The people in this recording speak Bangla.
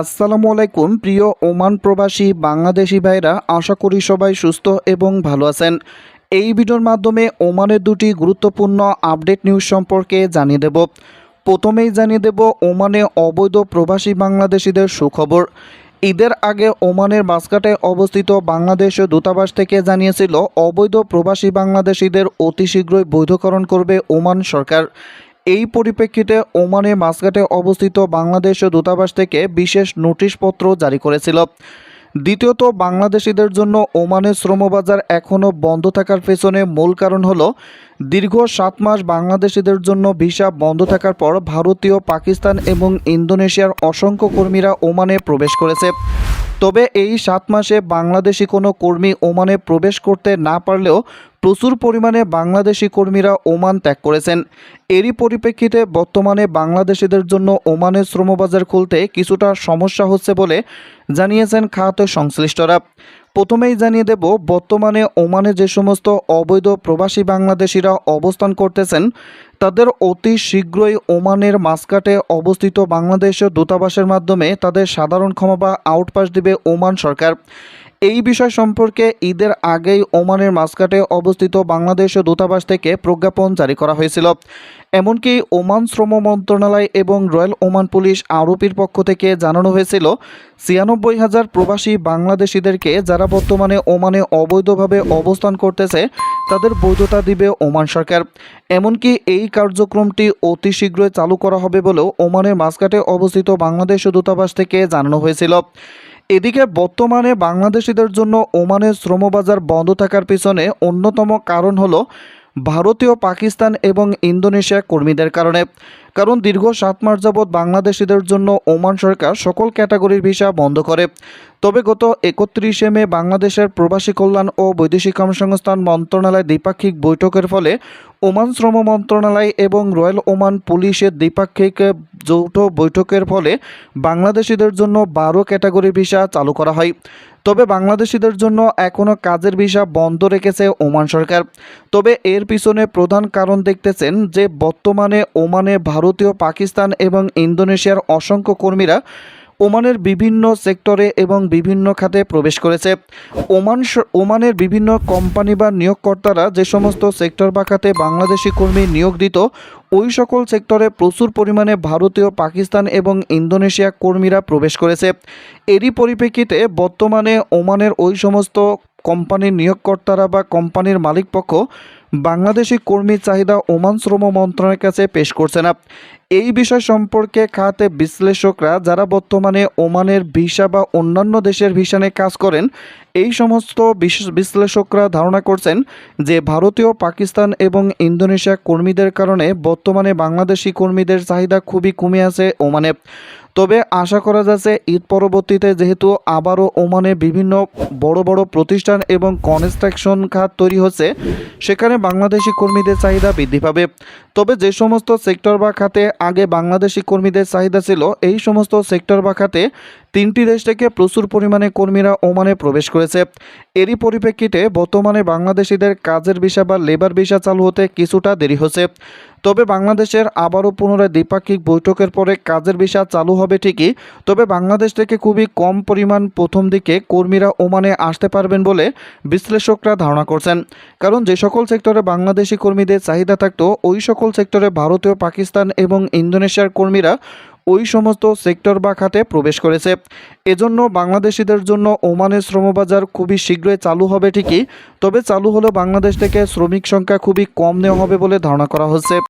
আসসালামু আলাইকুম, প্রিয় ওমান প্রবাসী বাংলাদেশি ভাইরা, আশা করি সবাই সুস্থ এবং ভালো আছেন। এই ভিডিওর মাধ্যমে ওমানের দুটি গুরুত্বপূর্ণ আপডেট নিউজ সম্পর্কে জানিয়ে দেব। প্রথমেই জানিয়ে দেব ওমানে অবৈধ প্রবাসী বাংলাদেশিদের সুখবর। ঈদের আগে ওমানের মাসকাটে অবস্থিত বাংলাদেশ দূতাবাস থেকে জানিয়েছিল, অবৈধ প্রবাসী বাংলাদেশিদের অতি শীঘ্রই বৈধকরণ করবে ওমান সরকার। এই পরিপ্রেক্ষিতে ওমানে মাসকাটে অবস্থিত বাংলাদেশ দূতাবাস থেকে বিশেষ নোটিশপত্র জারি করেছিল। দ্বিতীয়ত, বাংলাদেশিদের জন্য ওমানের শ্রমবাজার এখনও বন্ধ থাকার পেছনে মূল কারণ হলো, দীর্ঘ সাত মাস বাংলাদেশিদের জন্য ভিসা বন্ধ থাকার পর ভারতীয়, পাকিস্তান এবং ইন্দোনেশিয়ার অসংখ্য কর্মীরা ওমানে প্রবেশ করেছে। তবে এই সাত মাসে বাংলাদেশি কোনো কর্মী ওমানে প্রবেশ করতে না পারলেও প্রচুর পরিমাণে বাংলাদেশি কর্মীরা ওমান ত্যাগ করেছেন। এরই পরিপ্রেক্ষিতে বর্তমানে বাংলাদেশিদের জন্য ওমানের শ্রমবাজার খুলতে কিছুটা সমস্যা হচ্ছে বলে জানিয়েছেন খাতে সংশ্লিষ্টরা। প্রথমেই জানিয়ে দেব, বর্তমানে ওমানে যে সমস্ত অবৈধ প্রবাসী বাংলাদেশিরা অবস্থান করতেছেন, তাদের অতি শীঘ্রই ওমানের মাসকাটে অবস্থিত বাংলাদেশ দূতাবাসের মাধ্যমে তাদের সাধারণ ক্ষমা বা আউটপাস দিবে ওমান সরকার। এই বিষয় সম্পর্কে ঈদের আগেই ওমানের মাসকাটে অবস্থিত বাংলাদেশ দূতাবাস থেকে প্রজ্ঞাপন জারি করা হয়েছিল। এমনকি ওমান শ্রম মন্ত্রণালয় এবং রয়্যাল ওমান পুলিশ আরোপির পক্ষ থেকে জানানো হয়েছিল, ছিয়ানব্বই হাজার প্রবাসী বাংলাদেশিদেরকে যারা বর্তমানে ওমানে অবৈধভাবে অবস্থান করতেছে, তাদের বৈধতা দিবে ওমান সরকার। এমনকি এই কার্যক্রমটি অতি শীঘ্রই চালু করা হবে বলেও ওমানের মাসকাটে অবস্থিত বাংলাদেশ দূতাবাস থেকে জানানো হয়েছিল। এদিকে বর্তমানে বাংলাদেশিদের জন্য ওমানের শ্রমবাজার বন্ধ থাকার পিছনে অন্যতম কারণ হলো ভারতীয়, পাকিস্তান এবং ইন্দোনেশিয়া কর্মীদের কারণে। কারণ দীর্ঘ সাত মাস যাবৎ বাংলাদেশিদের জন্য ওমান সরকার সকল ক্যাটাগরির ভিসা বন্ধ করে। তবে গত একত্রিশে মে বাংলাদেশের প্রবাসী কল্যাণ ও বৈদেশিক কর্মসংস্থান মন্ত্রণালয় দ্বিপাক্ষিক বৈঠকের ফলে ওমান শ্রম মন্ত্রণালয় এবং রয়্যাল ওমান পুলিশের দ্বিপাক্ষিক যৌথ বৈঠকের ফলে বাংলাদেশিদের জন্য বারো ক্যাটাগরি ভিসা চালু করা হয়। তবে বাংলাদেশিদের জন্য এখনও কাজের ভিসা বন্ধ রেখেছে ওমান সরকার। তবে এর পিছনে প্রধান কারণ দেখতেছেন যে বর্তমানে ওমানে ভারতীয়, পাকিস্তান এবং ইন্দোনেশিয়ার অসংখ্য কর্মীরা ওমানের বিভিন্ন সেক্টরে এবং বিভিন্ন খাতে প্রবেশ করেছে। ওমান ওমানের বিভিন্ন কোম্পানি বা নিয়োগকর্তারা যে সমস্ত সেক্টর বা খাতে বাংলাদেশি কর্মী নিয়োগ দিত, ওই সকল সেক্টরে প্রচুর পরিমাণে ভারতীয়, পাকিস্তান এবং ইন্দোনেশিয়া কর্মীরা প্রবেশ করেছে। এরই পরিপ্রেক্ষিতে বর্তমানে ওমানের ওই সমস্ত কোম্পানির নিয়োগকর্তারা বা কোম্পানির মালিকপক্ষ বাংলাদেশি কর্মীর চাহিদা ওমান শ্রম মন্ত্রণালয়ের কাছে পেশ করছে না। এই বিষয় সম্পর্কে খাতে বিশ্লেষকরা যারা বর্তমানে ওমানের ভিসা বা অন্যান্য দেশের ভিসা নিয়ে কাজ করেন, এই সমস্ত বিশ্লেষকরা ধারণা করছেন যে ভারতীয়, পাকিস্তান এবং ইন্দোনেশিয়া কর্মীদের কারণে বর্তমানে বাংলাদেশি কর্মীদের চাহিদা খুবই কমে আছে ওমানে। তবে আশা করা যাচ্ছে ঈদ পরবর্তীতে যেহেতু আবারও ওমানে বিভিন্ন বড় বড় প্রতিষ্ঠান এবং কনস্ট্রাকশন খাত তৈরি হচ্ছে, সেখানে বাংলাদেশি কর্মীদের চাহিদা বৃদ্ধি পাবে। তবে যে সমস্ত সেক্টর বা খাতে আগে বাংলাদেশি কর্মীদের চাহিদা ছিল, এই সমস্ত সেক্টর বা খাতে তিনটি দেশ থেকে প্রচুর পরিমাণে কর্মীরা ওমানে প্রবেশ করেছে। এরই পরিপ্রেক্ষিতে বর্তমানে বাংলাদেশিদের কাজের ভিসা বা লেবার ভিসা চালু হতে কিছুটা দেরি হচ্ছে। তবে বাংলাদেশের আবারও পুনরায় দ্বিপাক্ষিক বৈঠকের পরে কাজের ভিসা চালু হবে ঠিকই, তবে বাংলাদেশ থেকে খুবই কম পরিমাণ প্রথম দিকে কর্মীরা ওমানে আসতে পারবেন বলে বিশ্লেষকরা ধারণা করছেন। কারণ যে সকল সেক্টরে বাংলাদেশি কর্মীদের চাহিদা থাকতো, ওই সকল সেক্টরে ভারতীয়, পাকিস্তান এবং ইন্দোনেশিয়ার কর্মীরা ওই সমস্ত সেক্টর বা খাতে প্রবেশ করেছে। এজন্য বাংলাদেশিদের জন্য ওমানের শ্রমবাজার খুবই শীঘ্রই চালু হবে ঠিকই, তবে চালু হলেও বাংলাদেশ থেকে শ্রমিক সংখ্যা খুবই কম নেওয়া হবে বলে ধারণা করা হচ্ছে।